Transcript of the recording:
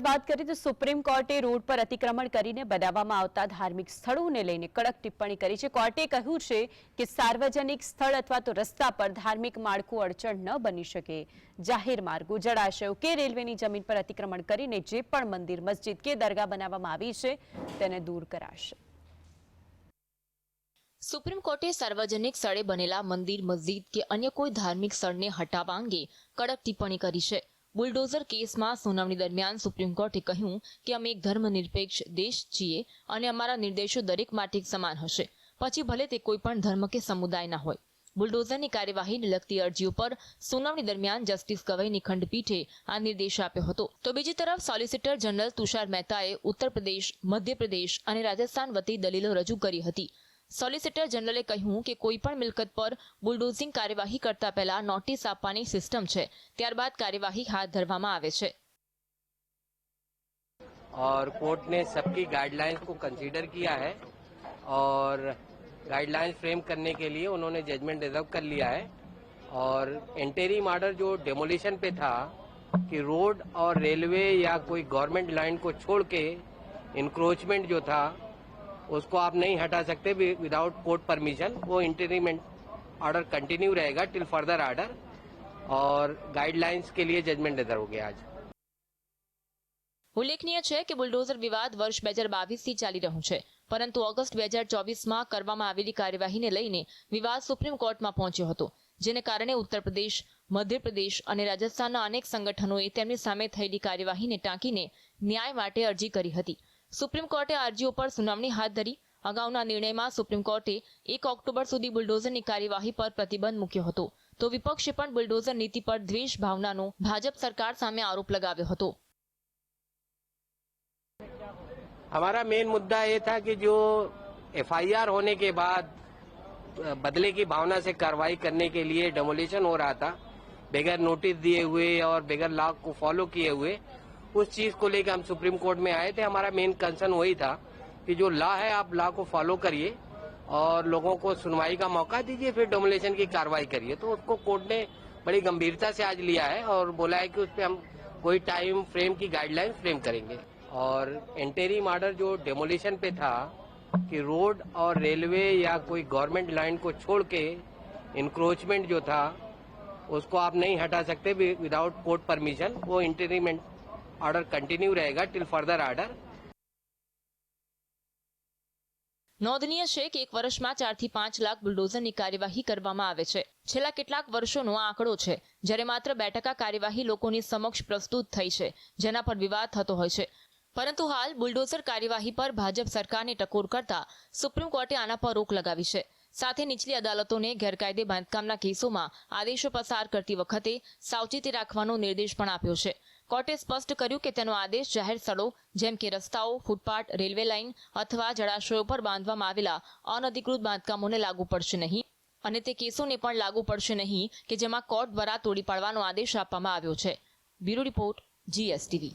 વાત કરીએ તો સુપ્રીમ કોર્ટે રોડ પર અતિક્રમણ કરીને બનાવવામાં આવતા ધાર્મિક સ્થળોને લઈને કડક ટિપ્પણી કરી છે. કોર્ટે કહ્યું છે કે સાર્વજનિક સ્થળ અથવા તો રસ્તા પર ધાર્મિક માળખું અડચણ ન બની શકે. જાહેર માર્ગો જળાશયો કે રેલવેની જમીન પર અતિક્રમણ કરીને જે પણ મંદિર, મસ્જિદ કે દરગાહ બનાવવામાં આવી છે, તેને દૂર કરાશે. સુપ્રીમ કોર્ટે સાર્વજનિક સ્થળે બનેલા મંદિર, મસ્જિદ કે અન્ય કોઈ ધાર્મિક સ્થળને હટાવવા અંગે કડક ટિપ્પણી કરી છે. બુલડોઝર કેસમાં સુનાવણી દરમિયાન સુપ્રીમ કોર્ટે કહ્યું કે અમે એક ધર્મનિરપેક્ષ દેશ છીએ અને અમારા નિર્દેશો દરેક માટે સમાન હશે. પછી ભલે તે કોઈ પણ ધર્મ કે સમુદાયના હોય. બુલડોઝરની કાર્યવાહીને લગતી અરજીઓ પર સુનાવણી દરમિયાન જસ્ટિસ ગવઈની ખંડપીઠે આ નિર્દેશ આપ્યો હતો. તો બીજી તરફ સોલિસિટર જનરલ તુષાર મહેતાએ ઉત્તર પ્રદેશ મધ્યપ્રદેશ અને રાજસ્થાન વતી દલીલો રજૂ કરી હતી. સોલિસિટર જનરલે કહ્યું કે કોઈ પણ મિલકત પર બુલડોઝિંગ કાર્યવાહી કરતા પહેલા નોટિસ આપવાની સિસ્ટમ છે ત્યારબાદ કાર્યવાહી હાથ ધરવામાં આવે છે और कोर्ट ने सबकी गाइडलाइंस को कंसीडर किया है और गाइडलाइंस फ्रेम करने के लिए उन्होंने जजमेंट रिजर्व कर लिया है और इंटेरिम ऑर्डर जो डेमोलिशन पे था कि रोड और रेलवे या कोई गवर्नमेंट लाइन को छोड़ के इंक्रोचमेंट जो था उसको आप नहीं हटा सकते विदाउट कोर्ट परमिशन वो इंटेरिम ऑर्डर कंटिन्यू रहेगा टिल फर्दर ऑर्डर और गाइडलाइंस के लिए जजमेंट रिजर्व हो गया आज ઉલ્લેખનીય છે કે બુલડોઝર વિવાદ વર્ષ બે હજાર બાવીસથી ચાલી રહ્યું છે પરંતુ ઓગસ્ટ બે હજાર ચોવીસમાં કરવામાં આવેલી કાર્યવાહીને લઈને વિવાદ સુપ્રીમ કોર્ટમાં પહોંચ્યો હતો જેને કારણે ઉત્તર પ્રદેશ મધ્યપ્રદેશ અને રાજસ્થાનના અનેક સંગઠનોએ તેમની સામે થયેલી કાર્યવાહીને ટાંકીને ન્યાય માટે અરજી કરી હતી સુપ્રીમ કોર્ટે આ અરજીઓ પર સુનાવણી હાથ ધરી અગાઉના નિર્ણયમાં સુપ્રીમ કોર્ટે એક ઓક્ટોબર સુધી બુલડોઝરની કાર્યવાહી પર પ્રતિબંધ મૂક્યો હતો તો વિપક્ષે પણ બુલડોઝર નીતિ પર દ્વેષ ભાવનાનો ભાજપ સરકાર સામે આરોપ લગાવ્યો હતો हमारा मेन मुद्दा ये था कि जो एफआईआर होने के बाद बदले की भावना से कार्रवाई करने के लिए डेमोलिशन हो रहा था बगैर नोटिस दिए हुए और बगैर लॉ को फॉलो किए हुए उस चीज़ को लेकर हम सुप्रीम कोर्ट में आए थे। हमारा मेन कंसर्न वही था कि जो लॉ है, आप लॉ को फॉलो करिए और लोगों को सुनवाई का मौका दीजिए, फिर डेमोलिशन की कार्रवाई करिए। तो उसको कोर्ट ने बड़ी गंभीरता से आज लिया है और बोला है कि उस पर हम कोई टाइम फ्रेम की गाइडलाइन फ्रेम करेंगे। और इंटेरिम ऑर्डर जो डेमोलिशन पे था कि रोड और रेलवे या कोई गवर्नमेंट लाइन को छोड़ के इंक्रोचमेंट जो था, उसको आप नहीं हटा सकते विदाउट कोर्ट परमिशन वो इंटेरिम ऑर्डर कंटिन्यू रहेगा टिल फर्दर ऑर्डर નોંધનીય છે કે એક વર્ષમાં ચારથી પાંચ લાખ બુલડોઝરની કાર્યવાહી કરવામાં આવે છે છેલ્લા કેટલાક વર્ષોનો આ આંકડો છે જ્યારે માત્ર બે ટકા કાર્યવાહી લોકોની સમક્ષ પ્રસ્તુત થઈ છે જેના પર વિવાદ થતો હોય છે પરંતુ હાલ બુલડોઝર કાર્યવાહી પર ભાજપ સરકારને ટકોર કરતા સુપ્રીમ કોર્ટે આના પર રોક લગાવી છે સાથે નીચલી અદાલતોને ગેરકાયદે બાંધકામના કેસોમાં આદેશો પસાર કરતી વખતે સાવચેતી રાખવાનો નિર્દેશ પણ આપ્યો છે. કોર્ટે સ્પષ્ટ કર્યું કે તેનો આદેશ જાહેર સ્થળો, જેમ કે રસ્તાઓ, ફૂટપાથ, રેલવે લાઇન અથવા જળાશયો પર બાંધવામાં આવેલા અનધિકૃત બાંધકામોને લાગુ પડશે નહીં અને તે કેસોને પણ લાગુ પડશે નહીં કે જેમાં કોર્ટ દ્વારા તોડી પાડવાનો આદેશ આપવામાં આવ્યો છે. Bureau report, GSTV.